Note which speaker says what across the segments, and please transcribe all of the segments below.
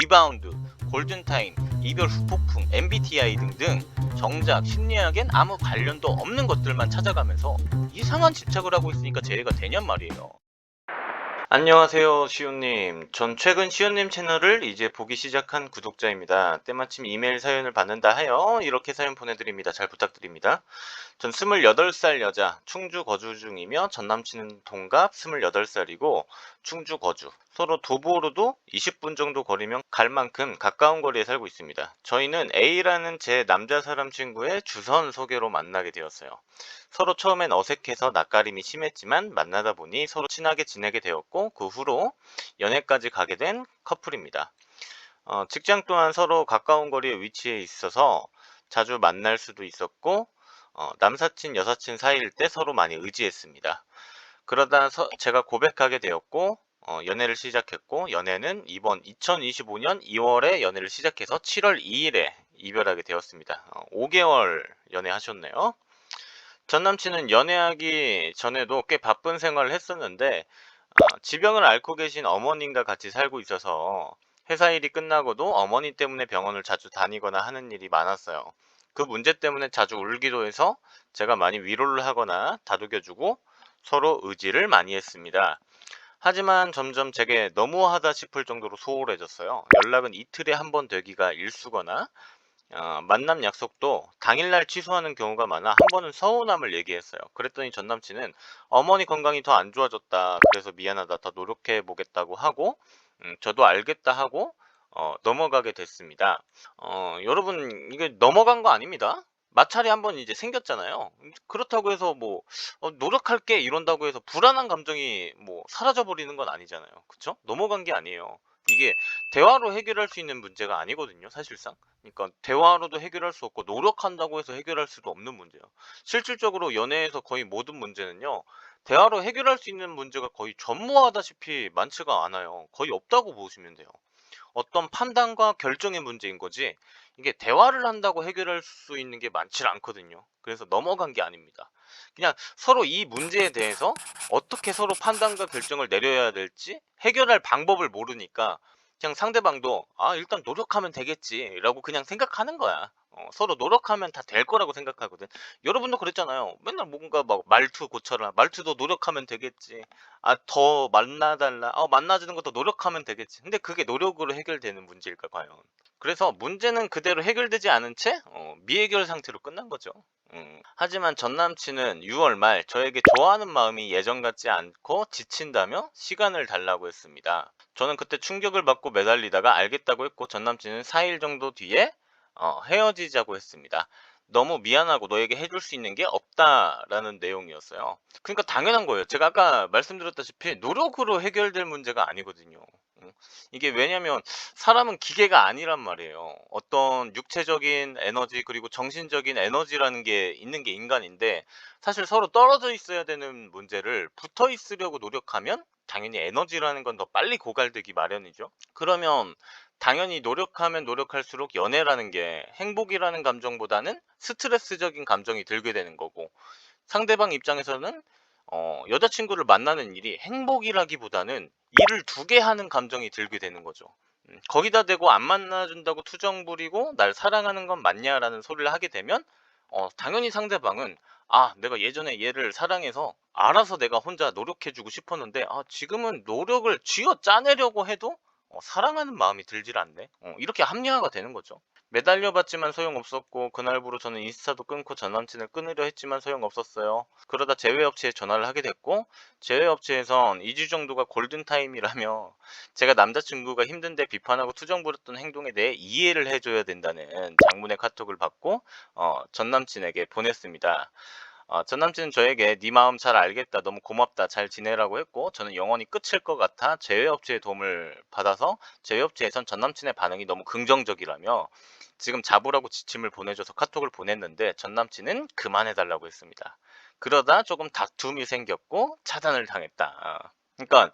Speaker 1: 리바운드, 골든타임, 이별 후폭풍, MBTI 등등 정작 심리학엔 아무 관련도 없는 것들만 찾아가면서 이상한 집착을 하고 있으니까 재해가 되냔 말이에요. 안녕하세요, 시온님. 전 최근 시온님 채널을 이제 보기 시작한 구독자입니다. 때마침 이메일 사연을 받는다 하여 이렇게 사연 보내드립니다. 잘 부탁드립니다. 전 28살 여자, 충주 거주 중이며 전 남친은 동갑 28살이고 충주 거주. 서로 도보로도 20분 정도 거리면 갈 만큼 가까운 거리에 살고 있습니다. 저희는 A라는 제 남자 사람 친구의 주선 소개로 만나게 되었어요. 서로 처음엔 어색해서 낯가림이 심했지만 만나다 보니 서로 친하게 지내게 되었고 그 후로 연애까지 가게 된 커플입니다. 어, 직장 또한 서로 가까운 거리에 위치해 있어서 자주 만날 수도 있었고 어, 남사친 여사친 사이일 때 서로 많이 의지했습니다. 그러다 서- 제가 고백하게 되었고 어, 연애를 시작했고 연애는 이번 2025년 2월에 연애를 시작해서 7월 2일에 이별하게 되었습니다. 어, 5개월 연애하셨네요. 전 남친은 연애하기 전에도 꽤 바쁜 생활을 했었는데 어, 지병을 앓고 계신 어머님과 같이 살고 있어서 회사 일이 끝나고도 어머니 때문에 병원을 자주 다니거나 하는 일이 많았어요. 그 문제 때문에 자주 울기도 해서 제가 많이 위로를 하거나 다독여주고 서로 의지를 많이 했습니다. 하지만 점점 제게 너무하다 싶을 정도로 소홀해졌어요. 연락은 이틀에 한 번 되기가 일수거나 어, 만남 약속도 당일날 취소하는 경우가 많아 한 번은 서운함을 얘기했어요. 그랬더니 전 남친은 어머니 건강이 더 안 좋아졌다. 그래서 미안하다. 더 노력해 보겠다고 하고 음, 저도 알겠다 하고 어, 넘어가게 됐습니다. 어, 여러분 이게 넘어간 거 아닙니다. 마찰이 한번 이제 생겼잖아요. 그렇다고 해서 뭐 어, 노력할게 이런다고 해서 불안한 감정이 뭐 사라져 버리는 건 아니잖아요. 그쵸? 넘어간 게 아니에요. 이게 대화로 해결할 수 있는 문제가 아니거든요, 사실상. 그러니까 대화로도 해결할 수 없고 노력한다고 해서 해결할 수도 없는 문제예요. 실질적으로 연애에서 거의 모든 문제는요. 대화로 해결할 수 있는 문제가 거의 전무하다시피 많지가 않아요. 거의 없다고 보시면 돼요. 어떤 판단과 결정의 문제인 거지 이게 대화를 한다고 해결할 수 있는 게 많지 않거든요. 그래서 넘어간 게 아닙니다. 그냥 서로 이 문제에 대해서 어떻게 서로 판단과 결정을 내려야 될지 해결할 방법을 모르니까 그냥 상대방도 아 일단 노력하면 되겠지라고 그냥 생각하는 거야. 어, 서로 노력하면 다 될 거라고 생각하거든. 여러분도 그랬잖아요. 맨날 뭔가 막 말투 고쳐라. 말투도 노력하면 되겠지. 아 더 만나달라. 어 만나주는 것도 노력하면 되겠지. 근데 그게 노력으로 해결되는 문제일까 과연? 그래서 문제는 그대로 해결되지 않은 채 어, 미해결 상태로 끝난 거죠. 음. 하지만 전 남친은 6월 말 저에게 좋아하는 마음이 예전 같지 않고 지친다며 시간을 달라고 했습니다. 저는 그때 충격을 받고 매달리다가 알겠다고 했고 전 남친은 4일 정도 뒤에 어, 헤어지자고 했습니다. 너무 미안하고 너에게 해줄 수 있는 게 없다라는 내용이었어요. 그러니까 당연한 거예요. 제가 아까 말씀드렸다시피 노력으로 해결될 문제가 아니거든요. 음, 이게 왜냐면 사람은 기계가 아니란 말이에요. 어떤 육체적인 에너지 그리고 정신적인 에너지라는 게 있는 게 인간인데 사실 서로 떨어져 있어야 되는 문제를 붙어 있으려고 노력하면 당연히 에너지라는 건 더 빨리 고갈되기 마련이죠. 그러면 당연히 노력하면 노력할수록 연애라는 게 행복이라는 감정보다는 스트레스적인 감정이 들게 되는 거고 상대방 입장에서는 어, 여자친구를 만나는 일이 행복이라기보다는 일을 두 개 하는 감정이 들게 되는 거죠. 음, 거기다 대고 안 만나준다고 투정 부리고 날 사랑하는 건 맞냐라는 소리를 하게 되면 어, 당연히 상대방은 아, 내가 예전에 얘를 사랑해서 알아서 내가 혼자 노력해 주고 싶었는데 아, 지금은 노력을 쥐어 짜내려고 해도 어, 사랑하는 마음이 들질 않네. 어, 이렇게 합리화가 되는 거죠. 매달려 봤지만 소용없었고 그날부로 저는 인스타도 끊고 전 남친을 끊으려 했지만 소용없었어요. 그러다 제외업체에 전화를 하게 됐고 제외업체에선 2주 정도가 골든타임이라며 제가 남자친구가 힘든데 비판하고 투정 부렸던 행동에 대해 이해를 해줘야 된다는 장문의 카톡을 받고 어, 전 남친에게 보냈습니다. 어, 전 남친은 저에게 네 마음 잘 알겠다 너무 고맙다 잘 지내라고 했고 저는 영원히 끝일 것 같아 제외업체의 도움을 받아서 제외업체에선 전 남친의 반응이 너무 긍정적이라며 지금 잡으라고 지침을 보내줘서 카톡을 보냈는데 전 남친은 그만해달라고 했습니다. 그러다 조금 다툼이 생겼고 차단을 당했다. 아, 그러니까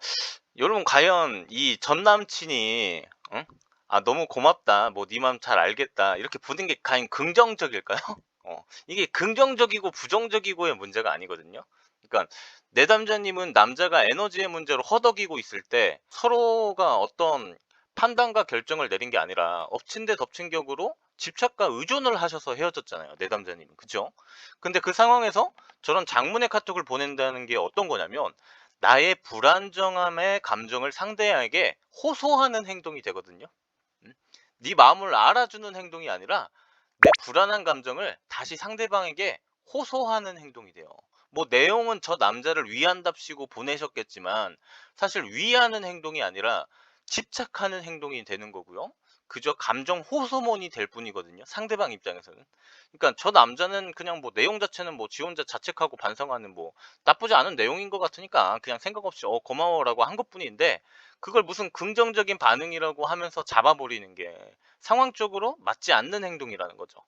Speaker 1: 여러분 과연 이 전 남친이 응? 아 너무 고맙다 뭐네 마음 잘 알겠다 이렇게 보낸 게 과연 긍정적일까요? 어, 이게 긍정적이고 부정적이고의 문제가 아니거든요. 그러니까 내담자님은 남자가 에너지의 문제로 허덕이고 있을 때 서로가 어떤 판단과 결정을 내린 게 아니라 엎친 데 덮친 격으로 집착과 의존을 하셔서 헤어졌잖아요. 내담자님은. 그죠? 근데 그 상황에서 저런 장문의 카톡을 보낸다는 게 어떤 거냐면 나의 불안정함의 감정을 상대에게 호소하는 행동이 되거든요. 음? 네 마음을 알아주는 행동이 아니라 내 불안한 감정을 다시 상대방에게 호소하는 행동이 돼요. 뭐 내용은 저 남자를 위한답시고 보내셨겠지만 사실 위하는 행동이 아니라 집착하는 행동이 되는 거고요. 그저 감정 호소몬이 될 뿐이거든요. 상대방 입장에서는. 그러니까 저 남자는 그냥 뭐 내용 자체는 뭐 지 혼자 자책하고 반성하는 뭐 나쁘지 않은 내용인 것 같으니까 그냥 생각 없이 어 고마워라고 한 것뿐인데 그걸 무슨 긍정적인 반응이라고 하면서 잡아버리는 게 상황적으로 맞지 않는 행동이라는 거죠.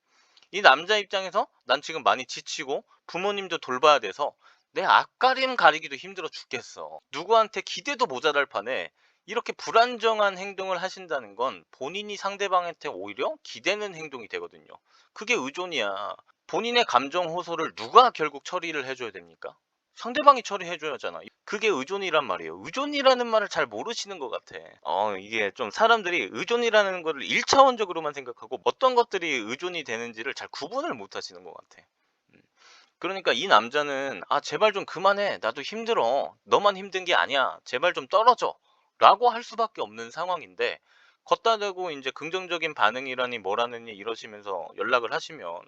Speaker 1: 이 남자 입장에서 난 지금 많이 지치고 부모님도 돌봐야 돼서 내 앞가림 가리기도 힘들어 죽겠어. 누구한테 기대도 모자랄 판에 이렇게 불안정한 행동을 하신다는 건 본인이 상대방한테 오히려 기대는 행동이 되거든요. 그게 의존이야. 본인의 감정 호소를 누가 결국 처리를 해줘야 됩니까? 상대방이 처리해줘야 하잖아. 그게 의존이란 말이에요. 의존이라는 말을 잘 모르시는 것 같아. 어, 이게 좀 사람들이 의존이라는 거를 1차원적으로만 생각하고 어떤 것들이 의존이 되는지를 잘 구분을 못 하시는 것 같아. 음. 그러니까 이 남자는 아, 제발 좀 그만해. 나도 힘들어. 너만 힘든 게 아니야. 제발 좀 떨어져. 라고 할 수밖에 없는 상황인데 걷다 대고 이제 긍정적인 반응이라니 뭐라느니 이러시면서 연락을 하시면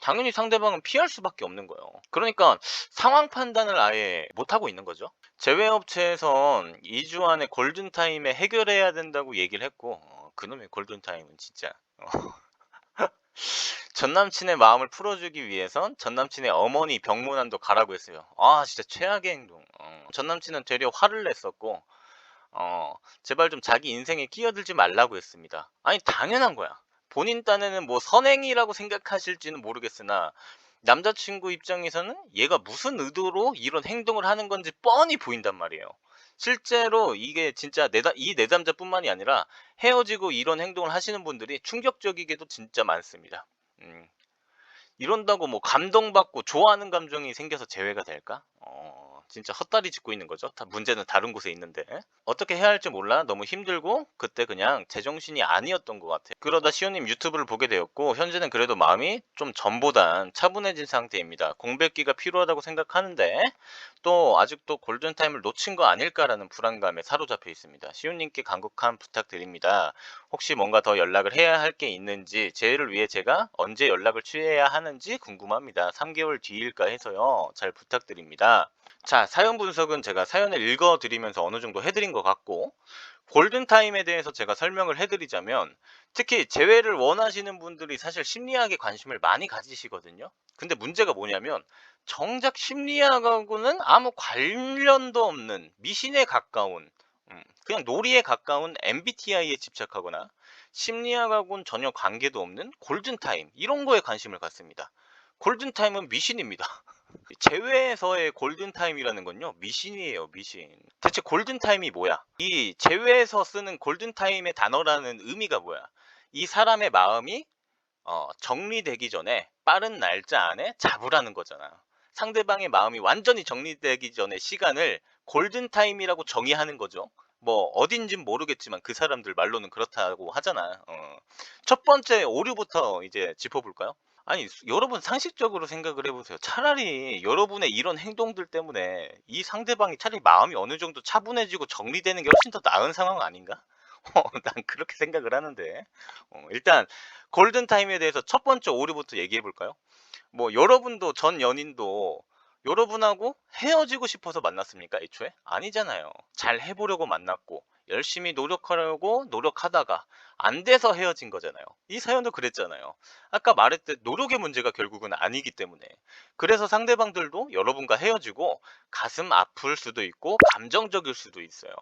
Speaker 1: 당연히 상대방은 피할 수밖에 없는 거예요. 그러니까 상황 판단을 아예 못 하고 있는 거죠. 제외업체에선 2주 안에 골든타임에 해결해야 된다고 얘기를 했고 어, 그놈의 골든타임은 진짜 어. 전 남친의 마음을 풀어주기 위해선 전 남친의 어머니 병문안도 가라고 했어요. 아 진짜 최악의 행동. 어, 전 남친은 되려 화를 냈었고 어, 제발 좀 자기 인생에 끼어들지 말라고 했습니다. 아니, 당연한 거야. 본인 딴에는 뭐 선행이라고 생각하실지는 모르겠으나, 남자친구 입장에서는 얘가 무슨 의도로 이런 행동을 하는 건지 뻔히 보인단 말이에요. 실제로 이게 진짜 내다, 이 내담자뿐만이 아니라 헤어지고 이런 행동을 하시는 분들이 충격적이게도 진짜 많습니다. 음, 이런다고 뭐 감동받고 좋아하는 감정이 생겨서 재회가 될까? 어, 진짜 헛다리 짚고 있는 거죠. 다 문제는 다른 곳에 있는데 어떻게 해야 할지 몰라 너무 힘들고 그때 그냥 제정신이 아니었던 것 같아요. 그러다 시호님 유튜브를 보게 되었고 현재는 그래도 마음이 좀 전보단 차분해진 상태입니다. 공백기가 필요하다고 생각하는데 또 아직도 골든타임을 놓친 거 아닐까라는 불안감에 사로잡혀 있습니다. 시호님께 간곡한 부탁드립니다. 혹시 뭔가 더 연락을 해야 할 게 있는지 제를 위해 제가 언제 연락을 취해야 하는지 궁금합니다. 3개월 뒤일까 해서요. 잘 부탁드립니다. 자, 사연 분석은 제가 사연을 읽어드리면서 어느 정도 해드린 것 같고, 골든타임에 대해서 제가 설명을 해드리자면, 특히 재회를 원하시는 분들이 사실 심리학에 관심을 많이 가지시거든요. 근데 문제가 뭐냐면, 정작 심리학하고는 아무 관련도 없는 미신에 가까운, 음, 그냥 놀이에 가까운 MBTI에 집착하거나, 심리학하고는 전혀 관계도 없는 골든타임, 이런 거에 관심을 갖습니다. 골든타임은 미신입니다. 제외에서의 골든타임이라는 건요 미신이에요 미신. 대체 골든타임이 뭐야? 이 제외에서 쓰는 골든타임의 단어라는 의미가 뭐야? 이 사람의 마음이 어, 정리되기 전에 빠른 날짜 안에 잡으라는 거잖아. 상대방의 마음이 완전히 정리되기 전에 시간을 골든타임이라고 정의하는 거죠. 뭐 어딘진 모르겠지만 그 사람들 말로는 그렇다고 하잖아. 어. 첫 번째 오류부터 이제 짚어볼까요 아니 여러분 상식적으로 생각을 해보세요. 차라리 여러분의 이런 행동들 때문에 이 상대방이 차라리 마음이 어느 정도 차분해지고 정리되는 게 훨씬 더 나은 상황 아닌가? 어, 난 그렇게 생각을 하는데 어, 일단 골든 타임에 대해서 첫 번째 오류부터 얘기해 볼까요? 뭐 여러분도 전 연인도 여러분하고 헤어지고 싶어서 만났습니까? 애초에? 아니잖아요. 잘 해보려고 만났고 열심히 노력하려고 노력하다가 안 돼서 헤어진 거잖아요. 이 사연도 그랬잖아요. 아까 말했듯 노력의 문제가 결국은 아니기 때문에. 그래서 상대방들도 여러분과 헤어지고 가슴 아플 수도 있고 감정적일 수도 있어요.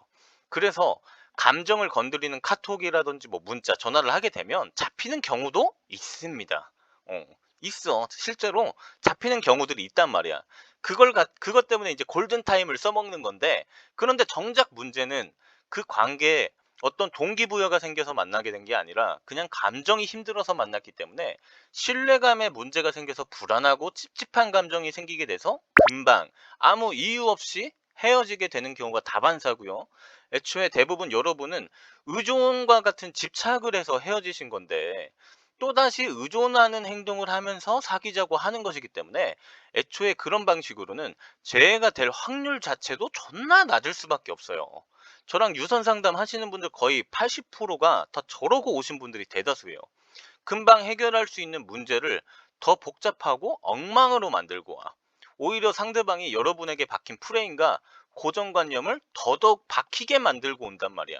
Speaker 1: 그래서 감정을 건드리는 카톡이라든지 뭐 문자, 전화를 하게 되면 잡히는 경우도 있습니다. 어, 있어. 실제로 잡히는 경우들이 있단 말이야. 그걸 가, 그것 때문에 이제 골든 타임을 써먹는 건데, 그런데 정작 문제는 그 관계에 어떤 동기부여가 생겨서 만나게 된 게 아니라 그냥 감정이 힘들어서 만났기 때문에 신뢰감에 문제가 생겨서 불안하고 찝찝한 감정이 생기게 돼서 금방 아무 이유 없이 헤어지게 되는 경우가 다반사고요. 애초에 대부분 여러분은 의존과 같은 집착을 해서 헤어지신 건데 또다시 의존하는 행동을 하면서 사귀자고 하는 것이기 때문에 애초에 그런 방식으로는 재해가 될 확률 자체도 존나 낮을 수밖에 없어요. 저랑 유선 상담 하시는 분들 거의 80%가 다 저러고 오신 분들이 대다수예요. 금방 해결할 수 있는 문제를 더 복잡하고 엉망으로 만들고 와. 오히려 상대방이 여러분에게 박힌 프레임과 고정관념을 더더욱 박히게 만들고 온단 말이야.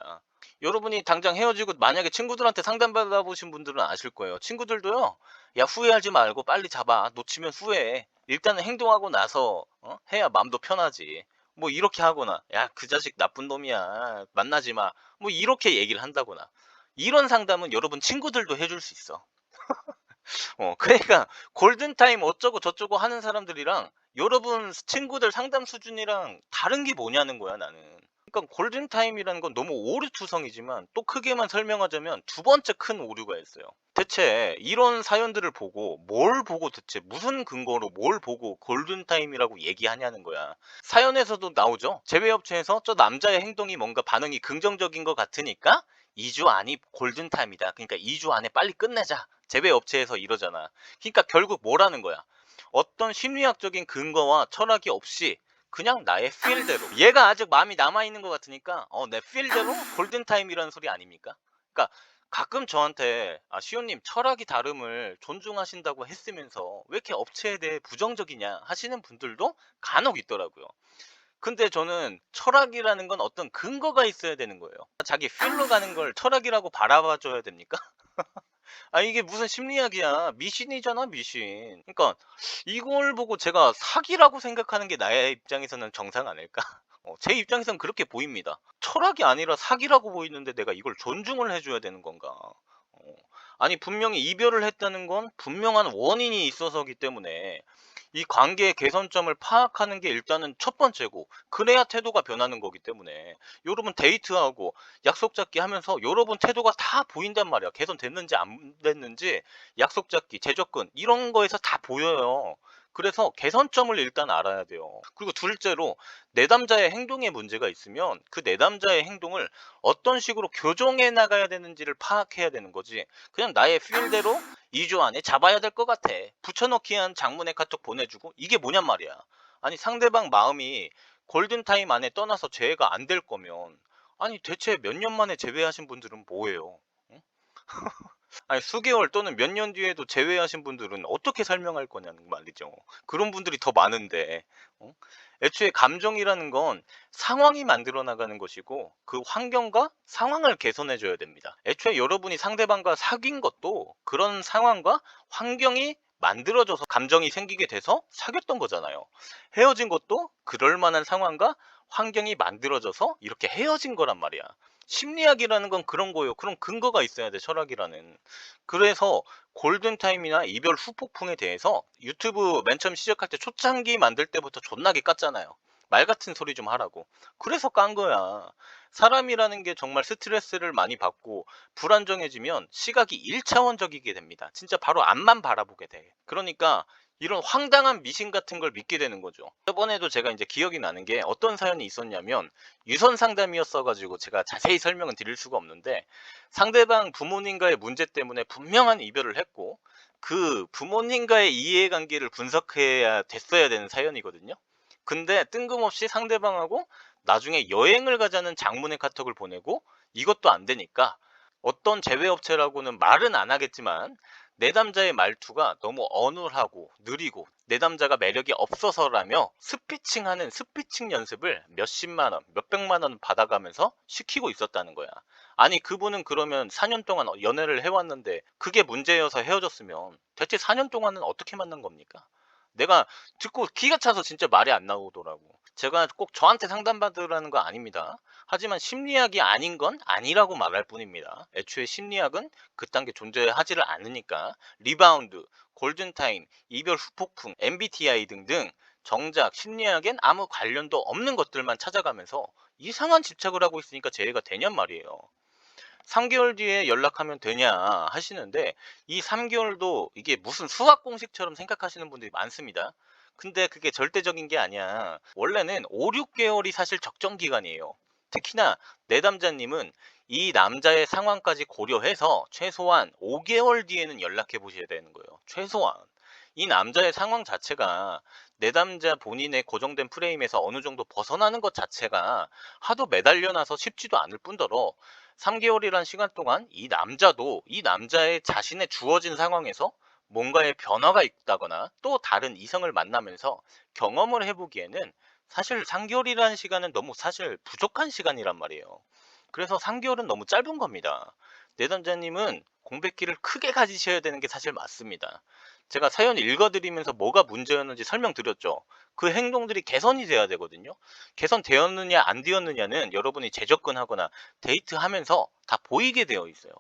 Speaker 1: 여러분이 당장 헤어지고 만약에 친구들한테 상담받아 보신 분들은 아실 거예요. 친구들도요. 야 후회하지 말고 빨리 잡아. 놓치면 후회해. 일단은 행동하고 나서 어? 해야 마음도 편하지. 뭐 이렇게 하거나 야 그 자식 나쁜 놈이야. 만나지 마. 뭐 이렇게 얘기를 한다거나. 이런 상담은 여러분 친구들도 해줄 수 있어. 어, 그러니까 골든타임 어쩌고 저쩌고 하는 사람들이랑 여러분 친구들 상담 수준이랑 다른 게 뭐냐는 거야 나는. 그러니까 골든타임이라는 건 너무 오류 투성이지만 또 크게만 설명하자면 두 번째 큰 오류가 있어요. 대체 이런 사연들을 보고 뭘 보고 대체 무슨 근거로 뭘 보고 골든타임이라고 얘기하냐는 거야. 사연에서도 나오죠. 제외업체에서 저 남자의 행동이 뭔가 반응이 긍정적인 것 같으니까 2주 안이 골든타임이다. 그러니까 2주 안에 빨리 끝내자. 제외업체에서 이러잖아. 그러니까 결국 뭐라는 거야. 어떤 심리학적인 근거와 철학이 없이 그냥 나의 필대로 얘가 아직 마음이 남아있는 것 같으니까 어, 내 필대로 골든타임이라는 소리 아닙니까? 그러니까 가끔 저한테 아 시온님 철학이 다름을 존중하신다고 했으면서 왜 이렇게 업체에 대해 부정적이냐 하시는 분들도 간혹 있더라고요. 근데 저는 철학이라는 건 어떤 근거가 있어야 되는 거예요. 자기 필로 가는 걸 철학이라고 바라봐 줘야 됩니까? 아 이게 무슨 심리학이야? 미신이잖아 미신. 그러니까 이걸 보고 제가 사기라고 생각하는 게 나의 입장에서는 정상 아닐까? 어, 제 입장에선 그렇게 보입니다. 철학이 아니라 사기라고 보이는데 내가 이걸 존중을 해줘야 되는 건가? 어, 아니 분명히 이별을 했다는 건 분명한 원인이 있어서기 때문에 이 관계의 개선점을 파악하는 게 일단은 첫 번째고 그래야 태도가 변하는 거기 때문에 여러분 데이트하고 약속 잡기 하면서 여러분 태도가 다 보인단 말이야. 개선됐는지 안 됐는지 약속 잡기 재접근 이런 거에서 다 보여요 그래서 개선점을 일단 알아야 돼요 그리고 둘째로 내담자의 행동에 문제가 있으면 그 내담자의 행동을 어떤 식으로 교정해 나가야 되는지를 파악해야 되는 거지 그냥 나의 필대로 2주 안에 잡아야 될 것 같아. 붙여넣기 한 장문의 카톡 보내주고 이게 뭐냔 말이야. 아니 상대방 마음이 골든타임 안에 떠나서 재회가 안 될 거면 아니 대체 몇 년 만에 재회하신 분들은 뭐예요? 응? 아니 수개월 또는 몇 년 뒤에도 재회하신 분들은 어떻게 설명할 거냐는 말이죠. 그런 분들이 더 많은데 어? 애초에 감정이라는 건 상황이 만들어 나가는 것이고 그 환경과 상황을 개선해 줘야 됩니다. 애초에 여러분이 상대방과 사귄 것도 그런 상황과 환경이 만들어져서 감정이 생기게 돼서 사귀었던 거잖아요. 헤어진 것도 그럴 만한 상황과 환경이 만들어져서 이렇게 헤어진 거란 말이야. 심리학이라는 건 그런 거예요. 그런 근거가 있어야 돼, 철학이라는. 그래서 골든타임이나 이별 후폭풍에 대해서 유튜브 맨 처음 시작할 때 초창기 만들 때부터 존나게 깠잖아요. 말 같은 소리 좀 하라고. 그래서 깐 거야. 사람이라는 게 정말 스트레스를 많이 받고 불안정해지면 시각이 1차원적이게 됩니다. 진짜 바로 앞만 바라보게 돼. 그러니까 이런 황당한 미신 같은 걸 믿게 되는 거죠. 저번에도 제가 이제 기억이 나는 게 어떤 사연이 있었냐면 유선 상담이었어가지고 제가 자세히 설명은 드릴 수가 없는데 상대방 부모님과의 문제 때문에 분명한 이별을 했고 그 부모님과의 이해관계를 분석해야 됐어야 되는 사연이거든요. 근데 뜬금없이 상대방하고 나중에 여행을 가자는 장문의 카톡을 보내고 이것도 안 되니까 어떤 제외업체라고는 말은 안 하겠지만 내담자의 말투가 너무 어눌하고 느리고 내담자가 매력이 없어서라며 스피칭하는 스피칭 연습을 몇십만 원, 몇백만 원 받아가면서 시키고 있었다는 거야. 아니 그분은 그러면 4년 동안 연애를 해왔는데 그게 문제여서 헤어졌으면 대체 4년 동안은 어떻게 만난 겁니까? 내가 듣고 기가 차서 진짜 말이 안 나오더라고. 제가 꼭 저한테 상담받으라는 거 아닙니다. 하지만 심리학이 아닌 건 아니라고 말할 뿐입니다. 애초에 심리학은 그딴 게 존재하지를 않으니까 리바운드, 골든타임, 이별 후폭풍, MBTI 등등 정작 심리학엔 아무 관련도 없는 것들만 찾아가면서 이상한 집착을 하고 있으니까 재해가 되냔 말이에요. 3개월 뒤에 연락하면 되냐 하시는데 이 3개월도 이게 무슨 수학 공식처럼 생각하시는 분들이 많습니다. 근데 그게 절대적인 게 아니야. 원래는 5, 6개월이 사실 적정 기간이에요. 특히나 내담자님은 이 남자의 상황까지 고려해서 최소한 5개월 뒤에는 연락해 보셔야 되는 거예요. 최소한. 이 남자의 상황 자체가 내담자 본인의 고정된 프레임에서 어느 정도 벗어나는 것 자체가 하도 매달려 나서 쉽지도 않을 뿐더러 3개월이란 시간 동안 이 남자도 이 남자의 자신의 주어진 상황에서 뭔가의 변화가 있다거나 또 다른 이성을 만나면서 경험을 해보기에는 사실 3개월이라는 시간은 너무 사실 부족한 시간이란 말이에요. 그래서 3개월은 너무 짧은 겁니다. 내담자님은 공백기를 크게 가지셔야 되는 게 사실 맞습니다. 제가 사연 읽어드리면서 뭐가 문제였는지 설명드렸죠. 그 행동들이 개선이 돼야 되거든요. 개선되었느냐 안 되었느냐는 여러분이 재접근하거나 데이트하면서 다 보이게 되어 있어요.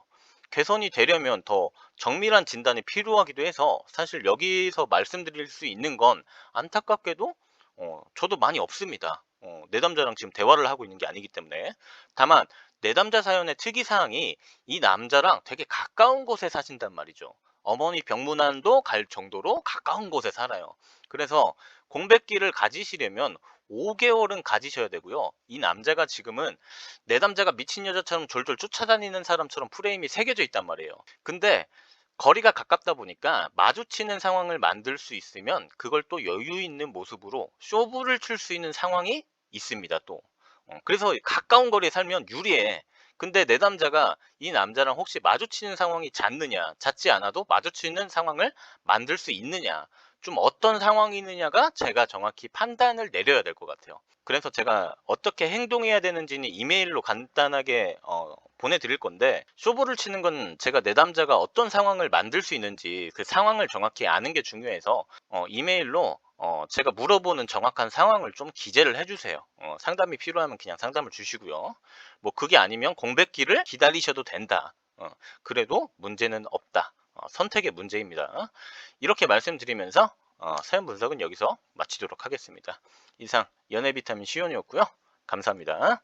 Speaker 1: 개선이 되려면 더 정밀한 진단이 필요하기도 해서 사실 여기서 말씀드릴 수 있는 건 안타깝게도 어, 저도 많이 없습니다. 어, 내담자랑 지금 대화를 하고 있는 게 아니기 때문에 다만 내담자 사연의 특이사항이 이 남자랑 되게 가까운 곳에 사신단 말이죠. 어머니 병문안도 갈 정도로 가까운 곳에 살아요. 그래서 공백기를 가지시려면 5개월은 가지셔야 되고요. 이 남자가 지금은 내담자가 미친 여자처럼 졸졸 쫓아다니는 사람처럼 프레임이 새겨져 있단 말이에요. 근데 거리가 가깝다 보니까 마주치는 상황을 만들 수 있으면 그걸 또 여유 있는 모습으로 쇼부를 칠 수 있는 상황이 있습니다. 또 어, 그래서 가까운 거리에 살면 유리해. 근데 내담자가 이 남자랑 혹시 마주치는 상황이 잦느냐, 잦지 않아도 마주치는 상황을 만들 수 있느냐, 좀 어떤 상황이 있느냐가 제가 정확히 판단을 내려야 될 것 같아요. 그래서 제가 어떻게 행동해야 되는지는 이메일로 간단하게 어, 보내드릴 건데 쇼부를 치는 건 제가 내담자가 어떤 상황을 만들 수 있는지 그 상황을 정확히 아는 게 중요해서 어, 이메일로 어, 제가 물어보는 정확한 상황을 좀 기재를 해주세요. 어, 상담이 필요하면 그냥 상담을 주시고요. 뭐 그게 아니면 공백기를 기다리셔도 된다. 어, 그래도 문제는 없다. 어, 선택의 문제입니다. 이렇게 말씀드리면서 어, 사연 분석은 여기서 마치도록 하겠습니다. 이상 연애 비타민 시온이었고요. 감사합니다.